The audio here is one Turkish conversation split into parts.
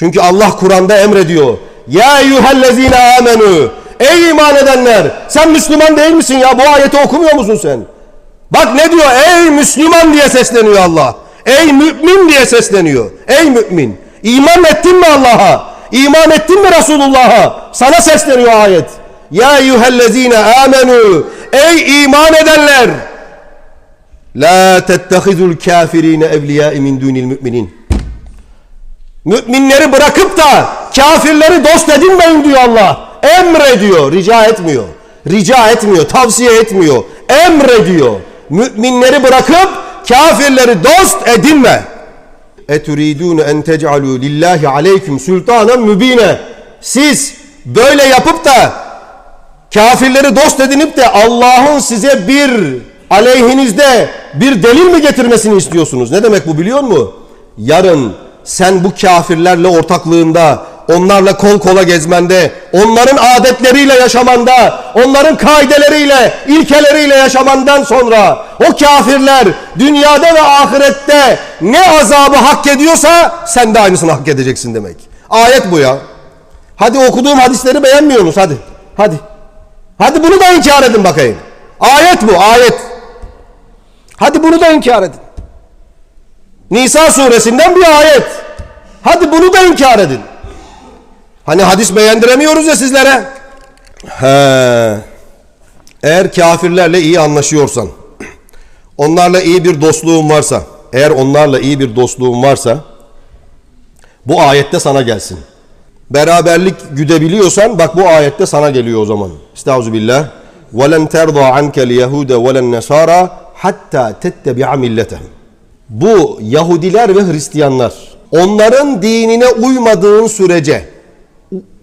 Çünkü Allah Kur'an'da emrediyor. Ya eyyühellezine amenu. Ey iman edenler. Sen Müslüman değil misin ya? Bu ayeti okumuyor musun sen? Bak ne diyor? Ey Müslüman diye sesleniyor Allah. Ey mümin diye sesleniyor. Ey mümin. İman ettin mi Allah'a? İman ettin mi Resulullah'a? Sana sesleniyor ayet. Ya eyyühellezine amenu. Ey iman edenler. La tettehizul kafirine evliya min dunil müminin. Müminleri bırakıp da kafirleri dost edinmeyin diyor Allah. Emrediyor, rica etmiyor. Rica etmiyor, tavsiye etmiyor. Emrediyor. Müminleri bırakıp kafirleri dost edinme. Eturidun en tec'alu lillahi aleyküm sultanen mübine. Siz böyle yapıp da kafirleri dost edinip de Allah'ın size bir aleyhinizde bir delil mi getirmesini istiyorsunuz? Ne demek bu biliyor musun? Yarın sen bu kafirlerle ortaklığında, onlarla kol kola gezmende, onların adetleriyle yaşamanda, onların kaideleriyle, ilkeleriyle yaşamandan sonra o kafirler dünyada ve ahirette ne azabı hak ediyorsa sen de aynısını hak edeceksin demek. Ayet bu ya. Hadi okuduğum hadisleri beğenmiyorsunuz hadi. Hadi. Hadi bunu da inkar edin bakayım. Ayet bu ayet. Hadi bunu da inkar edin. Nisa suresinden bir ayet. Hadi bunu da inkar edin. Hani hadis beğendiremiyoruz ya sizlere. He. Eğer kafirlerle iyi anlaşıyorsan, onlarla iyi bir dostluğun varsa, eğer onlarla iyi bir dostluğun varsa, bu ayette sana gelsin. Beraberlik güdebiliyorsan bak bu ayette sana geliyor o zaman. Estağfirullah. وَلَنْ تَرْضَى عَنْكَ الْيَهُودَ وَلَا النَّصَارَى حَتَّى تَتَّبِعَ مِلَّتَهُمْ Bu Yahudiler ve Hristiyanlar onların dinine uymadığın sürece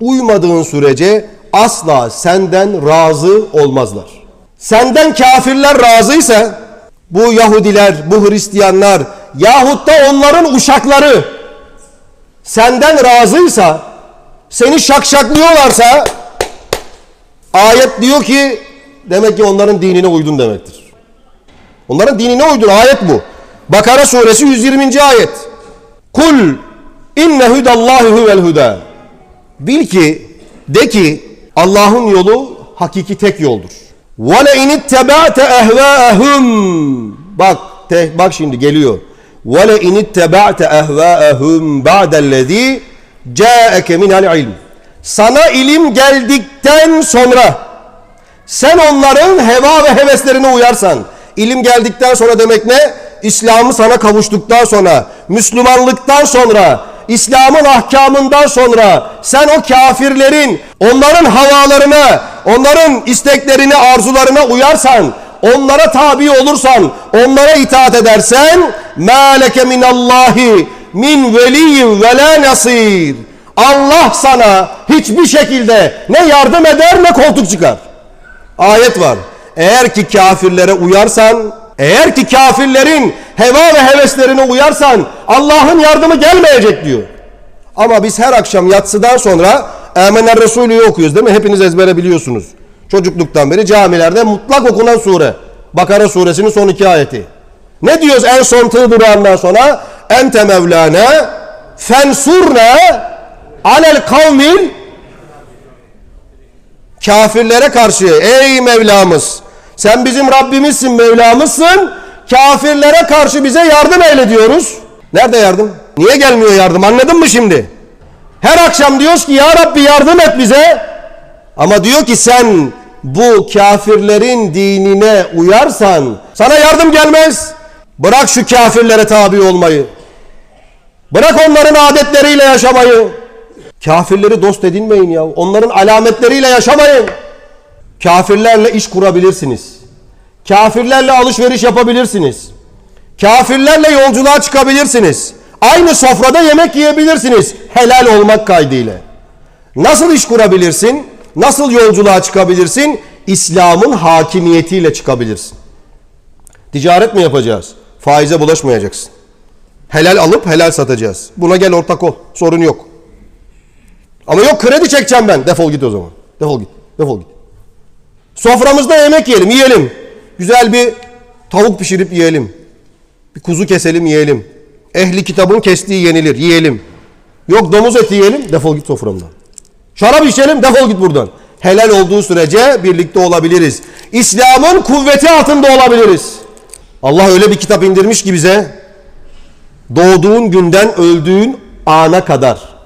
uymadığın sürece asla senden razı olmazlar. Senden kafirler razıysa bu Yahudiler, bu Hristiyanlar yahut da onların uşakları senden razıysa seni şakşaklıyorlarsa ayet diyor ki demek ki onların dinine uydun demektir. Onların dinine uydun ayet bu. Bakara suresi 120. ayet. Kul inne hudallahi huvel huda. Bil ki de ki Allah'ın yolu hakiki tek yoldur. Ve le in ittaba'te ehva'ahum. Bak te, bak şimdi geliyor. Ve le in ittaba'te ehva'ahum ba'dellezî ca'eke minel ilm. Sana ilim geldikten sonra sen onların heva ve heveslerine uyarsan, ilim geldikten sonra demek ne? İslam'ı sana kavuştuktan sonra, Müslümanlıktan sonra, İslam'ın ahkamından sonra sen o kafirlerin, onların havalarına, onların isteklerine, arzularına uyarsan, onlara tabi olursan, onlara itaat edersen, مَا minallahi min veliyyin ve la nasir. Allah sana hiçbir şekilde ne yardım eder ne koltuk çıkar. Ayet var. Eğer ki kafirlere uyarsan, eğer ki kafirlerin heva ve heveslerine uyarsan Allah'ın yardımı gelmeyecek diyor. Ama biz her akşam yatsıdan sonra Amener Resulü'yü okuyoruz değil mi? Hepiniz ezbere biliyorsunuz. Çocukluktan beri camilerde mutlak okunan sure. Bakara suresinin son iki ayeti. Ne diyoruz en son tığ durağından sonra? Ente mevlana fensurna alel kavmil kafirlere karşı ey Mevlamız sen bizim Rabbimizsin Mevlamızsın kafirlere karşı bize yardım eyle diyoruz. Nerede yardım? Niye gelmiyor yardım anladın mı şimdi? Her akşam diyoruz ki ya Rabbi yardım et bize. Ama diyor ki sen bu kafirlerin dinine uyarsan sana yardım gelmez. Bırak şu kafirlere tabi olmayı. Bırak onların adetleriyle yaşamayı. Kafirleri dost edinmeyin ya. Onların alametleriyle yaşamayın. Kafirlerle iş kurabilirsiniz. Kafirlerle alışveriş yapabilirsiniz. Kafirlerle yolculuğa çıkabilirsiniz. Aynı sofrada yemek yiyebilirsiniz. Helal olmak kaydıyla. Nasıl iş kurabilirsin? Nasıl yolculuğa çıkabilirsin? İslam'ın hakimiyetiyle çıkabilirsin. Ticaret mi yapacağız? Faize bulaşmayacaksın. Helal alıp helal satacağız. Buna gel ortak ol. Sorun yok. Ama yok kredi çekeceğim ben. Defol git o zaman. Defol git. Defol git. Soframızda yemek yiyelim. Yiyelim. Güzel bir tavuk pişirip yiyelim. Bir kuzu keselim yiyelim. Ehli kitabın kestiği yenilir. Yiyelim. Yok domuz eti yiyelim defol git soframdan. Şarap içelim defol git buradan. Helal olduğu sürece birlikte olabiliriz. İslam'ın kuvveti altında olabiliriz. Allah öyle bir kitap indirmiş ki bize. Doğduğun günden öldüğün ana kadar.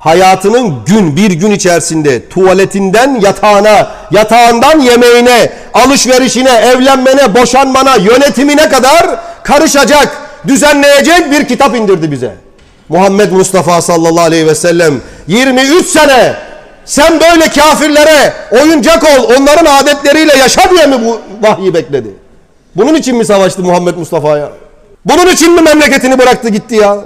Hayatının gün bir gün içerisinde tuvaletinden yatağına, yatağından yemeğine, alışverişine, evlenmene, boşanmana, yönetimine kadar karışacak, düzenleyecek bir kitap indirdi bize. Muhammed Mustafa sallallahu aleyhi ve sellem 23 sene sen böyle kafirlere oyuncak ol, onların adetleriyle yaşa diye mi bu vahyi bekledi? Bunun için mi savaştı Muhammed Mustafa'ya? Bunun için mi memleketini bıraktı gitti ya?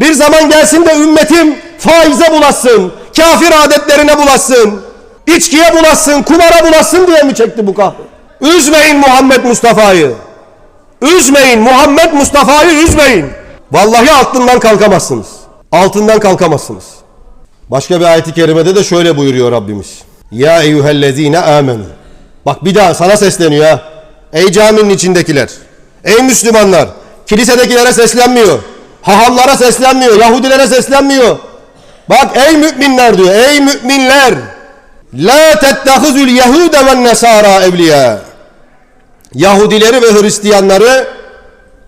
Bir zaman gelsin de ümmetim faize bulaşsın, kafir adetlerine bulaşsın, içkiye bulaşsın, kumara bulaşsın diye mi çekti bu kahrı? Üzmeyin Muhammed Mustafa'yı. Üzmeyin Muhammed Mustafa'yı üzmeyin. Vallahi altından kalkamazsınız. Altından kalkamazsınız. Başka bir ayet-i kerimede de şöyle buyuruyor Rabbimiz. Ya eyyühellezine amenu. Bak bir daha sana sesleniyor ha. Ey caminin içindekiler. Ey Müslümanlar. Kilisedekilere seslenmiyor. Hahamlara seslenmiyor. Yahudilere seslenmiyor. Bak ey müminler diyor. Ey müminler. La tettehizül yehude ve nesara evliya. Yahudileri ve Hristiyanları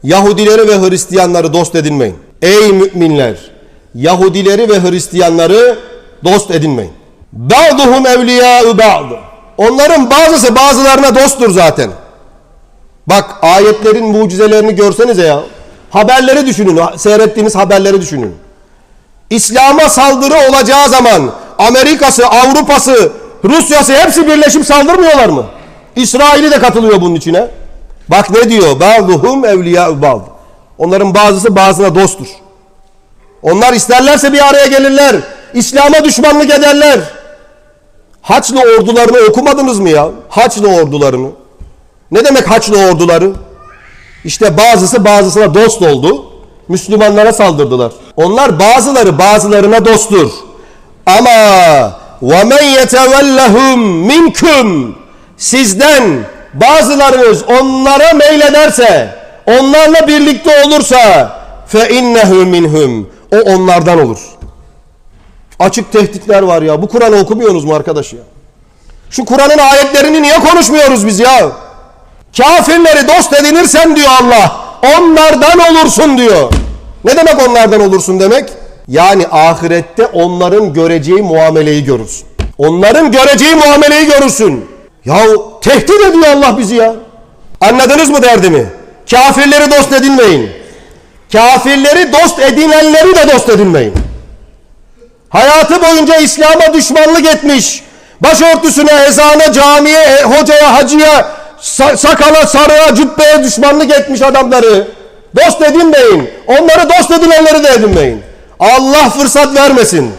Yahudileri ve Hristiyanları dost edinmeyin. Ey müminler! Yahudileri ve Hristiyanları dost edinmeyin. Ba'duhum evliyâ'u ba'd. Onların bazısı bazılarına dosttur zaten. Bak ayetlerin mucizelerini görsenize ya. Haberleri düşünün, seyrettiğiniz haberleri düşünün. İslam'a saldırı olacağı zaman Amerika'sı, Avrupa'sı, Rusya'sı hepsi birleşip saldırmıyorlar mı? İsrail'i de katılıyor bunun içine. Bak ne diyor? Ba'duhum evliya ba'd. Onların bazısı bazına dosttur. Onlar isterlerse bir araya gelirler. İslam'a düşmanlık ederler. Haçlı ordularını okumadınız mı ya? Haçlı ordularını. Ne demek Haçlı orduları? İşte bazısı bazısına dost oldu. Müslümanlara saldırdılar. Onlar bazıları bazılarına dosttur. Ama ve men yetevellehum minkum sizden bazılarınız onlara meylederse onlarla birlikte olursa fe innehu minhum o onlardan olur. Açık tehditler var ya. Bu Kur'an'ı okumuyorsunuz mu arkadaş ya? Şu Kur'an'ın ayetlerini niye konuşmuyoruz biz ya? Kafirleri dost edinirsen diyor Allah, onlardan olursun diyor. Ne demek onlardan olursun demek? Yani ahirette onların göreceği muameleyi görürsün. Onların göreceği muameleyi görürsün. Ya tehdit ediyor Allah bizi ya. Anladınız mı derdimi? Kafirleri dost edinmeyin. Kafirleri dost edinenleri de dost edinmeyin. Hayatı boyunca İslam'a düşmanlık etmiş. Başörtüsüne, ezana, camiye, hocaya, hacıya, sa- sakala, sarığa, cübbeye düşmanlık etmiş adamları. Dost edinmeyin. Onları dost edinenleri de edinmeyin. Allah fırsat vermesin.